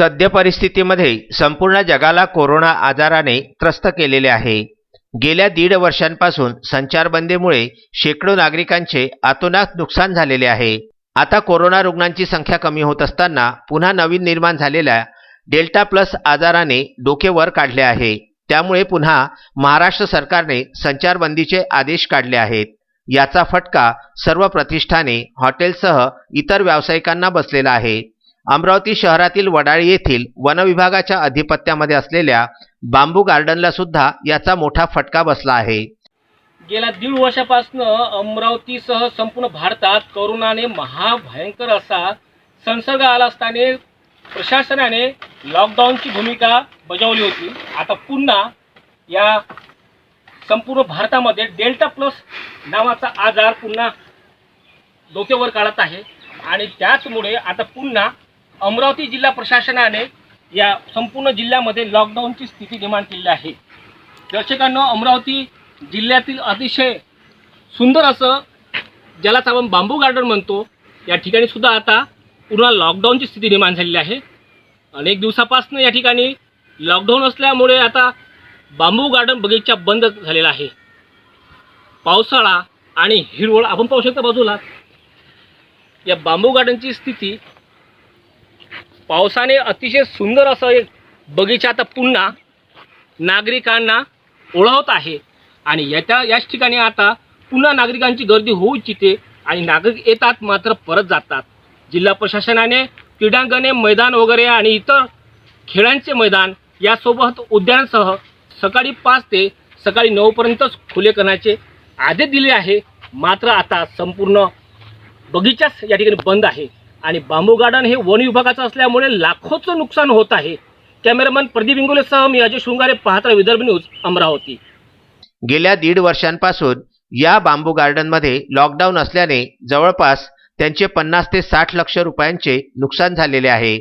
सद्य परिस्थितीमध्ये संपूर्ण जगाला कोरोना आजाराने त्रस्त केलेले आहे. गेल्या दीड वर्षांपासून संचारबंदीमुळे शेकडो नागरिकांचे आतोनात नुकसान झालेले आहे. आता कोरोना रुग्णांची संख्या कमी होत असताना पुन्हा नवीन निर्माण झालेल्या डेल्टा प्लस आजाराने डोके वर काढले आहे. त्यामुळे पुन्हा महाराष्ट्र सरकारने संचारबंदीचे आदेश काढले आहेत. याचा फटका सर्व प्रतिष्ठाने हॉटेलसह इतर व्यावसायिकांना बसलेला आहे. अमरावती शहरातील वडाळी येथील वनविभागाच्या अधिपत्यामध्ये असलेल्या बांबू गार्डनला सुद्धा याचा मोठा फटका बसला आहे. गेल्या दीड वर्षापासून अमरावतीसह संपूर्ण भारतात कोरोनाने महाभयंकर असा संसर्ग आला असताना प्रशासनाने लॉकडाऊनची भूमिका बजावली होती. आता पुन्हा या संपूर्ण भारतामध्ये डेल्टा प्लस नावाचा आजार पुन्हा डोक्यावर काढत आहे. आणि त्याचमुळे आता पुन्हा अमरावती जिल्हा प्रशासनाने या संपूर्ण जिल्ह्यामध्ये लॉकडाऊनची स्थिती निर्माण केलेली आहे. दर्शकांनो अमरावती जिल्ह्यातील अतिशय सुंदर असं ज्यालाच आपण बांबू गार्डन म्हणतो. या ठिकाणी सुद्धा आता पुन्हा लॉकडाऊनची स्थिती निर्माण झालेली आहे. अनेक दिवसापासून या ठिकाणी लॉकडाऊन असल्यामुळे आता बांबू गार्डन बगीचा बंद झालेला आहे. पावसाळा आणि हिरवळ आपण पाहू शकता बाजूला. या बांबू गार्डनची स्थिती पावसाने अतिशय सुंदर असं एक बगीचा आता पुन्हा नागरिकांना ओळवत आहे. आणि याच्या याच ठिकाणी आता पुन्हा नागरिकांची गर्दी होऊ इच्छिते आणि नागरिक येतात मात्र परत जातात. जिल्हा प्रशासनाने क्रीडांगणे मैदान वगैरे आणि इतर खेळांचे मैदान यासोबत उद्यानासह सकाळी पाच ते सकाळी नऊपर्यंतच खुले करण्याचे आदेश दिले आहे. मात्र आता संपूर्ण बगीचाच या ठिकाणी बंद आहे. आणि बांबू गार्डन हे वन विभागाचं असल्यामुळे लाखोचं नुकसान होत आहे. कॅमेरामन प्रदीप इंगोलेसह मी अजय शृंगारे पाहता विदर्भ न्यूज अमरावती. गेल्या दीड वर्षांपासून या बांबू गार्डनमध्ये लॉकडाऊन असल्याने जवळपास त्यांचे पन्नास ते साठ लक्ष रुपयांचे नुकसान झालेले आहे.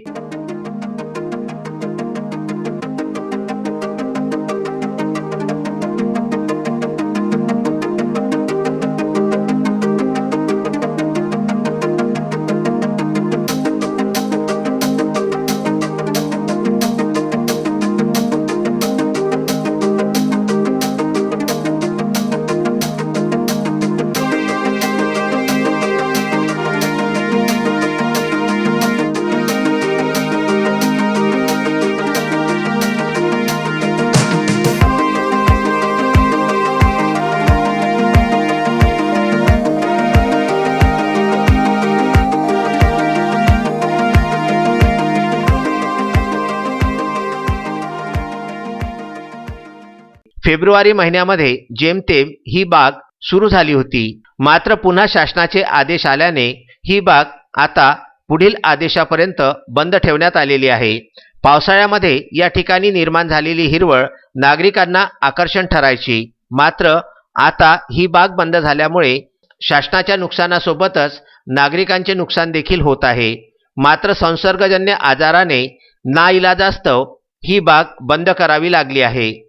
फेब्रुवारी महिन्यामध्ये जेमतेम ही बाग सुरू झाली होती. मात्र पुन्हा शासनाचे आदेश आल्याने ही बाग आता पुढील आदेशापर्यंत बंद ठेवण्यात आलेली आहे. पावसाळ्यामध्ये या ठिकाणी निर्माण झालेली हिरवळ नागरिकांना आकर्षण ठरायची. मात्र आता ही बाग बंद झाल्यामुळे शासनाच्या नुकसानासोबतच नागरिकांचे नुकसान देखील होत आहे. मात्र संसर्गजन्य आजाराने नाईलाजास्तव ही बाग बंद करावी लागली आहे.